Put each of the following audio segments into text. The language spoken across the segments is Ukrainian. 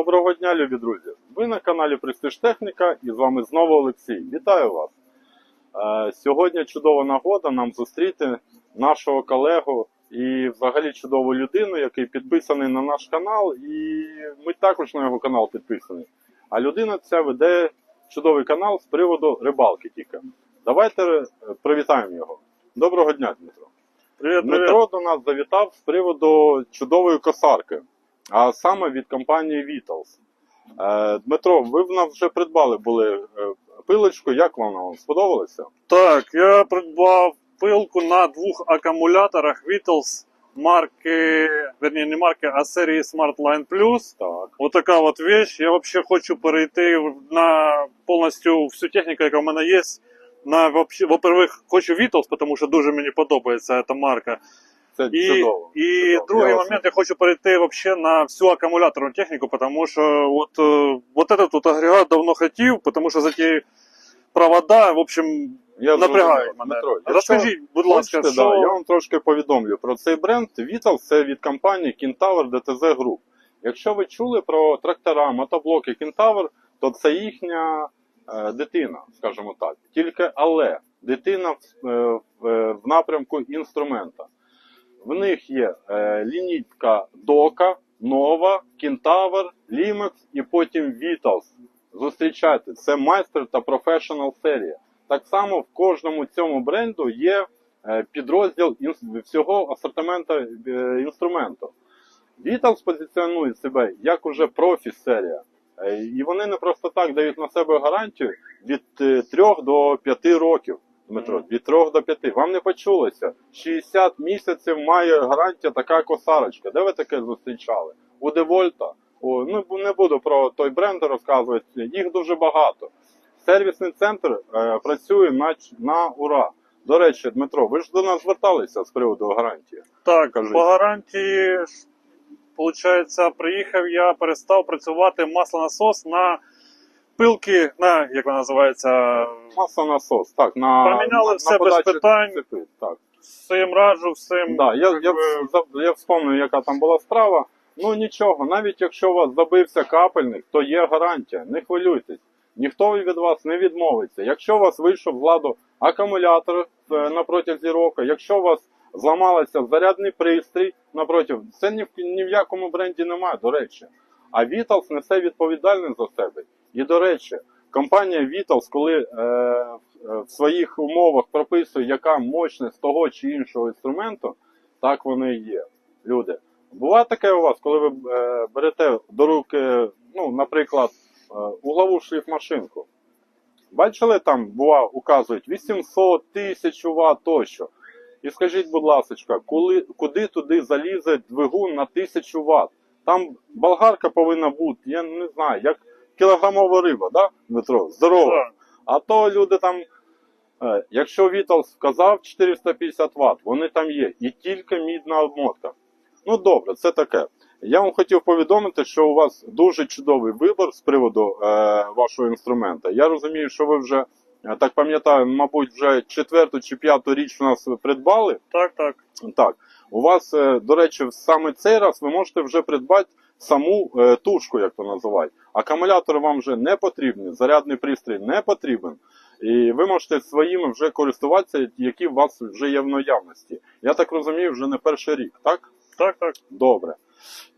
Доброго дня, любі друзі! Ви на каналі Престиж Техніка і з вами знову Олексій. Вітаю вас! Е, Сьогодні чудова нагода нам зустріти нашого колегу і взагалі чудову людину, який підписаний на наш канал, і ми також на його канал підписані. А людина ця веде чудовий канал з приводу рибалки тільки. Давайте е, привітаємо його. Доброго дня, Дмитро. Привіт, привіт. Дмитро до нас завітав з приводу чудової косарки, а саме від компанії Vitals. Е, Дмитро, ви в нас вже придбали були е, пилочку, як вона вам сподобалася? Так, я придбав пилку на двох акумуляторах Vitals марки, верні, не марки, а серії Smartline Plus. Так. Вот така от вещь. Я вообще хочу перейти на повністю всю техніку, яка в мене є. На, во-первых, хочу Vitals, тому що дуже мені подобається ця марка. Це І, чудово. і чудово. другий Я момент, я хочу перейти вообще на всю аккумуляторную технику, потому что вот, э, вот этот вот агрегат давно хотів, потому що за ті провода, в общем, Я напрягають мене. Дмитро, Розкажіть, будь ласка, хочете, що... да, я вам трошки повідомлю про цей бренд. Vitals це від компанії Kentaur DTZ Group. Якщо ви чули про трактора, мотоблоки Kentaur, то це їхня е, дитина, скажімо так. Тільки але дитина в, е, в, е, в напрямку інструмента. В них є е, лінійка Дока, Нова, Кентавр, Limex і потім Vitals. Зустрічайте, це майстер та професіонал серія. Так само в кожному цьому бренду є е, підрозділ всього асортименту е, інструменту. Vitals позиціонує себе як уже профі-серія. Е, І вони не просто так дають на себе гарантію від 3 до 5 років. Дмитро, від 3 до 5. Вам не почулося. 60 місяців має гарантія така косарочка. Де ви таке зустрічали? У Девольта. О, ну не буду про той бренд розказувати. Їх дуже багато. Сервісний центр е, працює на, на ура. До речі, Дмитро, ви ж до нас зверталися з приводу гарантії. Так, Кажіть. по гарантії, виходить, приїхав я, перестав працювати маслонасос на пилки, на, як вона називається, Маслонасос. Так, на, Поміняли на, все на без питань. цепи, Так. всім раджу, всім. Да, я, я, за- я вспомнив, яка там була справа. Ну нічого, навіть якщо у вас забився капельник, то є гарантія. Не хвилюйтесь. Ніхто від вас не відмовиться. Якщо у вас вийшов з ладу акумулятор е, на протязі року, якщо у вас зламався зарядний пристрій напроти, це ні в, ні в якому бренді немає, до речі. А Vitals несе відповідальність за себе. І до речі, компанія Vitals, коли е, в своїх умовах прописує, яка мощність того чи іншого інструменту, так воно і є. Люди. Буває таке у вас, коли ви е, берете до руки, ну, наприклад, е, углову шліфмашинку. Бачили, там бува, указують 800 тисяч Вт тощо. І скажіть, будь ласка, куди туди залізе двигун на 1000 Вт? Там болгарка повинна бути, я не знаю, як кілограмова риба, да, Дмитро? Здорова. так. А то люди там, е, якщо Vitals вказав 450 Вт, вони там є. І тільки мідна обмотка. Ну добре, це таке. Я вам хотів повідомити, що у вас дуже чудовий вибір з приводу е, вашого інструмента. Я розумію, що ви вже, так пам'ятаю, мабуть, вже четверту чи п'яту річ у нас придбали. Так, так. Так, у вас, е, до речі, саме цей раз ви можете вже придбати саму е, тушку, як то називають. Акумулятор вам вже не потрібний, зарядний пристрій не потрібен. І ви можете своїми вже користуватися, які у вас вже є в наявності. Я так розумію, вже не перший рік, так? Так, так. Добре.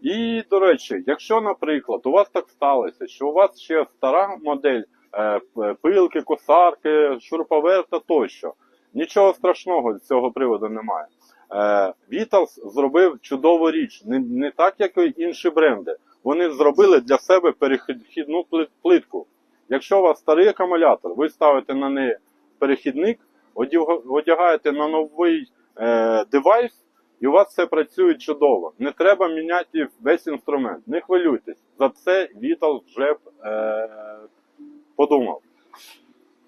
І, до речі, якщо, наприклад, у вас так сталося, що у вас ще стара модель е, пилки, косарки, шуруповерта тощо, нічого страшного з цього приводу немає. Е, Vitals зробив чудову річ, не, не так, як і інші бренди. Вони зробили для себе перехідну плитку. Якщо у вас старий акумулятор, ви ставите на неї перехідник, одягаєте на новий е, девайс, і у вас все працює чудово. Не треба міняти весь інструмент. Не хвилюйтесь. За це Vitals вже е, подумав.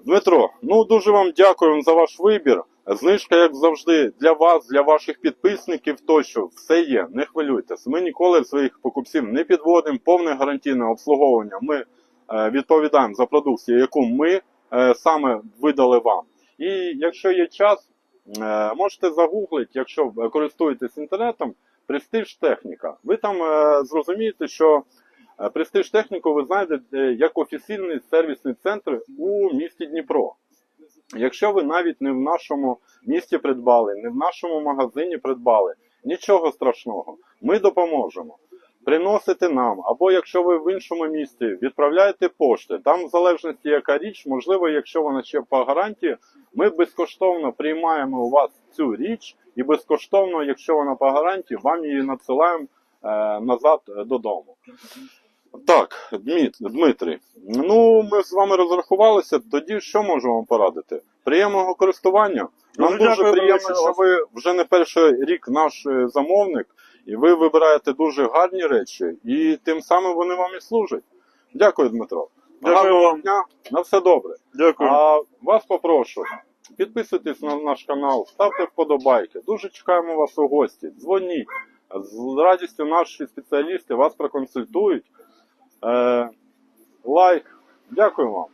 Дмитро, ну дуже вам дякую за ваш вибір. Знижка, як завжди, для вас, для ваших підписників тощо, все є. Не хвилюйтесь. Ми ніколи своїх покупців не підводимо. Повне гарантійне обслуговування. Ми е, відповідаємо за продукцію, яку ми е, саме видали вам. І якщо є час, е, можете загуглити, якщо користуєтесь інтернетом, престиж техніка. Ви там зрозумієте, що Престиж техніку ви знайдете як офіційний сервісний центр у місті Дніпро. Якщо ви навіть не в нашому місті придбали, не в нашому магазині придбали, нічого страшного, ми допоможемо. Приносите нам, або якщо ви в іншому місті, відправляєте пошти. Там, в залежності яка річ, можливо, якщо вона ще по гарантії, ми безкоштовно приймаємо у вас цю річ, і безкоштовно, якщо вона по гарантії, вам її надсилаємо е, назад додому. Так, Дмитрий, ну ми з вами розрахувалися. Тоді що можемо вам порадити? Приємного користування. Нам Дуже дуже приємно, що ви вже не перший рік наш е, замовник, і ви вибираєте дуже гарні речі, і тим самим вони вам і служать. Дякую, Дмитро. Дякую вам. дня, на все добре. Дякую. А вас попрошу, підписуйтесь на наш канал, ставте вподобайки. Дуже чекаємо вас у гості. Дзвоніть. З радістю наші спеціалісти вас проконсультують. Е, лайк. Дякую вам.